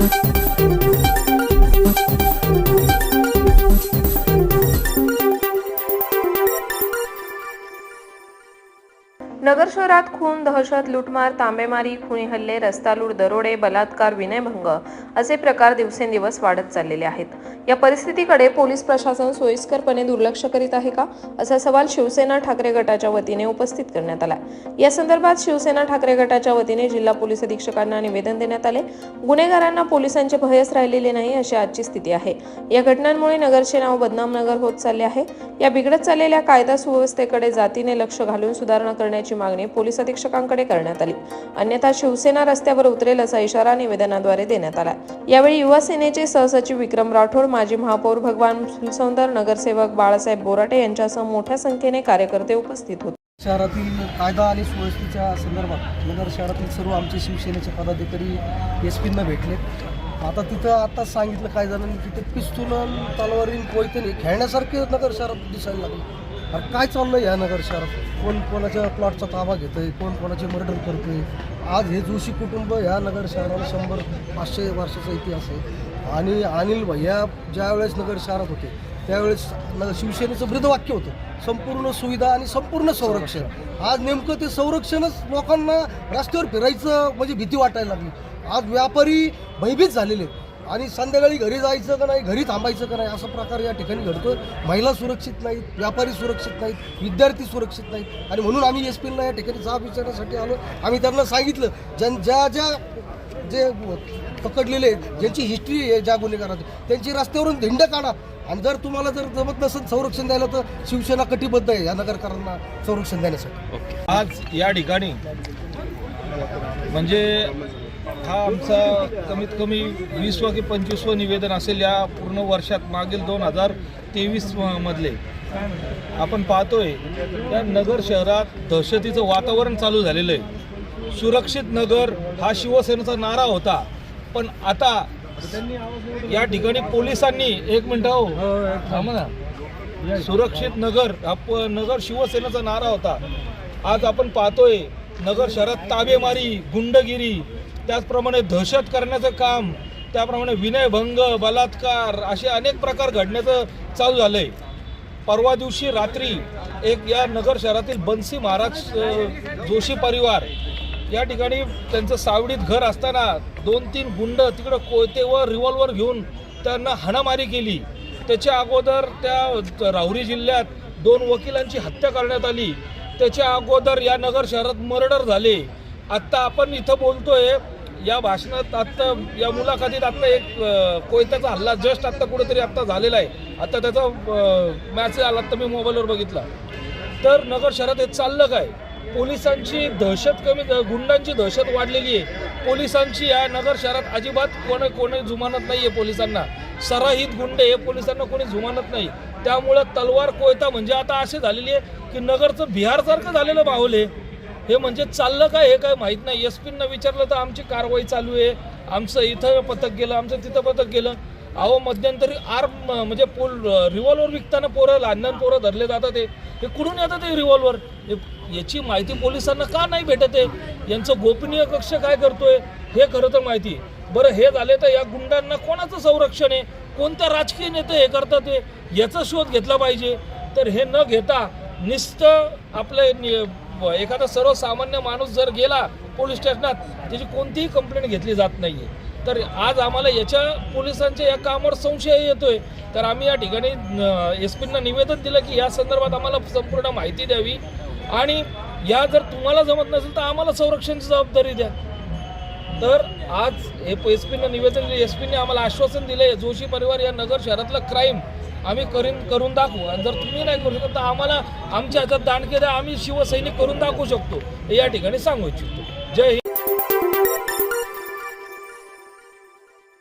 thank you नगर शहरात खून दहशत लूटमार तांबेमारी खुनी हल्ले रस्ता लूट दरोडे बलात्कार विनयभंग असे प्रकार दिवसेंदिवस वाढत चाललेले आहेत. या परिस्थितीकडे पोलीस प्रशासन सोयीस्करपणे दुर्लक्ष करीत आहे का? असा सवाल शिवसेना ठाकरे गटाच्या वतीने उपस्थित करण्यात आला या संदर्भात शिवसेना ठाकरे गटाच्या वतीने जिल्हा पोलीस अधीक्षकांना निवेदन देण्यात आले. गुन्हेगारांना पोलिसांचे भयच राहिलेले नाही अशी आजची स्थिती आहे. या घटनांमुळे नगरचे नाव बदनाम नगर होत चालले आहे. या बिघडत चाललेल्या कायदा सुव्यवस्थेकडे जातीने लक्ष घालून सुधारणा करण्याची मागणी पोलीस अधीक्षकांकडे करण्यात आली. अन्यथा शिवसेना रस्त्यावर उतरेल असा इशारा निवेदनाद्वारे देण्यात आला. यावेळी युवा सेनेचे सहसचिव विक्रम राठोड माजी महापौर भगवान फुलसौंदर नगरसेवक बाळासाहेब बोराटे यांच्यासह मोठ्या संख्येने कार्यकर्ते उपस्थित होते. शहरातील कायदा आणि सुव्यवस्थेच्या संदर्भात नगर शहरातील सर्व आमचे शिवसेनेचे पदाधिकारी एस पींना भेटले. आता तिथं आता सांगितलं काय जणांनी तिथे पिस्तुलन आणि तलवारीन कोयतनी खेळण्यासारखे नगर शहरात दिसायला लागले. अरे काय चाललंय या नगर शहरात? कोण कोणाच्या प्लॉटचा ताबा घेतोय? कोण कोणाचे मर्डर करतोय? आज हे जोशी कुटुंब ह्या नगर शहराला शंभर पाचशे वर्षाचा इतिहास आहे. आणि अनिल भैया ज्या वेळेस नगर शहरात होते त्यावेळेस शिवसेनेचं ब्रीदवाक्य होतं संपूर्ण सुविधा आणि संपूर्ण संरक्षण. आज नेमकं ते संरक्षणच लोकांना रस्त्यावर फिरायचं म्हणजे भीती वाटायला लागली. आज व्यापारी भयभीत झालेले आहेत. आणि संध्याकाळी घरी जायचं का नाही घरी थांबायचं का नाही असा प्रकार या ठिकाणी घडतोय. महिला सुरक्षित नाहीत व्यापारी सुरक्षित नाहीत विद्यार्थी सुरक्षित नाहीत. आणि म्हणून आम्ही एस पीला या ठिकाणी जाब विचारण्यासाठी आलो. आम्ही त्यांना सांगितलं ज्यां ज्या ज्या जे पकडलेले आहेत ज्यांची हिस्ट्री आहे ज्या गुन्हेगारांची त्यांची रस्त्यावरून धिंड काढा. आणि जर तुम्हाला जर जमत नसेल संरक्षण द्यायला तर शिवसेना कटिबद्ध आहे या नगरकरांना संरक्षण देण्यासाठी. आज या ठिकाणी म्हणजे हा आमचा कमीत कमी वीसवं की पंचवीसवं निवेदन असेल या पूर्ण वर्षात मागील दोन हजार तेवीस मधले. आपण पाहतोय या नगर शहरात दहशतीचं वातावरण चालू झालेलं आहे. सुरक्षित नगर हा शिवसेनेचा नारा होता. पण आता या ठिकाणी पोलिसांनी एक मिनिट हो थांबा ना. सुरक्षित नगर हा नगर शिवसेनेचा नारा होता. आज आपण पाहतोय नगर शहरात ताबेमारी गुंडगिरी त्याचप्रमाणे दहशत करण्याचं काम त्याप्रमाणे विनयभंग बलात्कार असे अनेक प्रकार घडण्याचं चालू झालं आहे परवा दिवशी रात्री एक या नगर शहरातील बन्सी महाराज जोशी परिवार या ठिकाणी त्यांचं सावडीत घर असताना दोन तीन गुंड तिकडं कोयते व रिव्हॉल्वर घेऊन त्यांना हाणामारी केली. त्याच्या अगोदर त्या राहुरी जिल्ह्यात दोन वकिलांची हत्या करण्यात आली. त्याच्या अगोदर या नगर शहरात मर्डर झाले. आत्ता आपण इथं बोलतोय या भाषणात आत्ता या मुलाखतीत आत्ता एक कोयत्याचा हल्ला जस्ट आत्ता कुठेतरी आत्ता झालेला आहे. आता त्याचा मॅसेज आला तर मी मोबाईलवर बघितला. तर नगर शहरात हे चाललं काय पोलिसांची दहशत कमी गुंडांची दहशत वाढलेली आहे. पोलिसांची या नगर शहरात अजिबात कोणी कोणी जुमानत नाही आहे पोलिसांना. सराहित गुंडे हे पोलिसांना कोणी जुमानत नाही. त्यामुळं तलवार कोयता म्हणजे आता असे झालेली आहे की नगरचं बिहारसारखं झालेलं बाहुल आहे. हे म्हणजे चाललं काय हे काय माहीत नाही. एस पींना विचारलं तर आमची कारवाई चालू आहे. आमचं इथं पथक गेलं आमचं तिथं पथक गेलं. अहो मध्यंतरी आर्म म्हणजे पोल रिव्हॉल्वर विकताना पोरं लहान लहान पोरं धरले जातात ते हे कुठून येतात ते रिव्हॉल्वर याची माहिती पोलिसांना का नाही भेटत आहे यांचं गोपनीय कक्ष काय करतोय? हे खरं तर माहिती बरं हे झाले तर या गुंडांना कोणाचं संरक्षण आहे? कोणत्या राजकीय नेते हे करतात हे? याचा शोध घेतला पाहिजे. तर हे न घेता नुसतं आपलं एखादा सर्वसामान्य माणूस जर गेला पोलीस स्टेशनात त्याची कोणतीही कंप्लेंट घेतली जात नाही आहे तर आज आम्हाला याच्या पोलिसांच्या या कामावर संशय येतोय. तर आम्ही या ठिकाणी एस पींना निवेदन दिलं की या संदर्भात आम्हाला संपूर्ण माहिती द्यावी. आणि या जर तुम्हाला जमत नसेल तर आम्हाला संरक्षणची जबाबदारी द्या. तर आज एस पीनं निवेदन दिले एस पीने आम्हाला आश्वासन दिले जोशी परिवार या नगर शहरातलं क्राईम आम्ही करीन करून दाखवू. आणि जर तुम्ही नाही करू शकत तर आम्हाला आमच्या ह्याच्यात दांडके द्या आम्ही शिवसैनिक करून दाखवू शकतो. या ठिकाणी सांगू इच्छितो. जय हिंद.